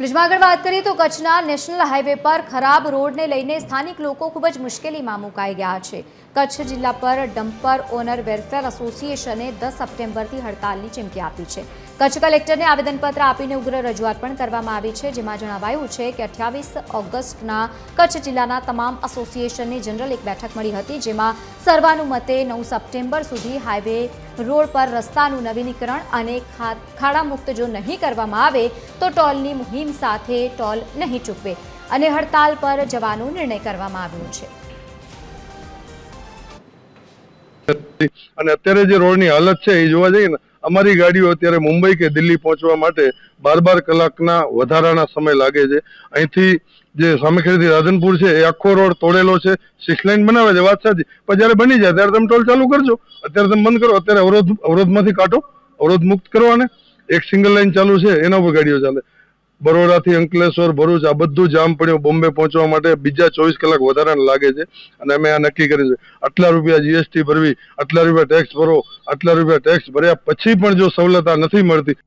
બ્રિજમાં આગળ વાત કરીએ તો કચ્છના નેશનલ હાઈવે પર ખરાબ રોડને લઈને સ્થાનિક લોકો ખૂબ જ મુશ્કેલીમાં મુકાઈ ગયા છે. કચ્છ જિલ્લા પર ડમ્પર ઓનર વેલફેર એસોસિએશને દસ સપ્ટેમ્બરથી હડતાલની ચીમકી આપી છે. કચ્છ કલેક્ટરને આવેદનપત્ર આપીને ઉગ્ર રજૂઆત પણ કરવામાં આવી છે, જેમાં જણાવાયું છે કે અઠ્યાવીસ ઓગસ્ટના કચ્છ જિલ્લાના તમામ એસોસિએશનની જનરલ એક બેઠક મળી હતી, જેમાં સર્વાનુમતે નવ સપ્ટેમ્બર સુધી હાઈવે રોડ પર રસ્તાનું નવીનીકરણ અને ખાડામુક્ત જો નહીં કરવામાં આવે, તો ટોલની મુહિમ સાથે ટોલ નહીં ચૂકવે અને હડતાલ પર જવાનો નિર્ણય કરવામાં આવ્યો છે. અને અત્યારે જે રોડની હાલત છે એ જોવા જઈએ ને અમારી ગાડીઓ અત્યારે મુંબઈ કે દિલ્હી પહોંચવા માટે બાર બાર કલાકના વધારાના સમય લાગે છે. અહીંથી જે સામેખેડીથી રાધનપુર છે, એ આખો રોડ તોડેલો છે. સિક્સ લાઇન બનાવે છે, વાત સાચી. પણ જ્યારે બની જાય, ત્યારે તમે ટોલ ચાલુ કરજો. અત્યારે તમે બંધ કરો, અત્યારે અવરોધ, અવરોધમાંથી કાઢો. અવરોધ મુક્ત કરવાને. એક સિંગલ લાઇન ચાલુ છે, એના ઉપર ગાડીઓ ચાલે. બરોડાથી અંકલેશ્વર, ભરૂચ, આ બધું જામ પડ્યું બોમ્બે પહોંચવા માટે બીજા ચોવીસ કલાક વધારાને લાગે છે. અને અમે આ નક્કી કર્યું છે. આટલા રૂપિયા જીએસટી ભરવી, આટલા રૂપિયા ટેક્સ ભરો, આટલા રૂપિયા ટેક્સ ભર્યા પછી પણ જો સવલત આ નથી મળતી.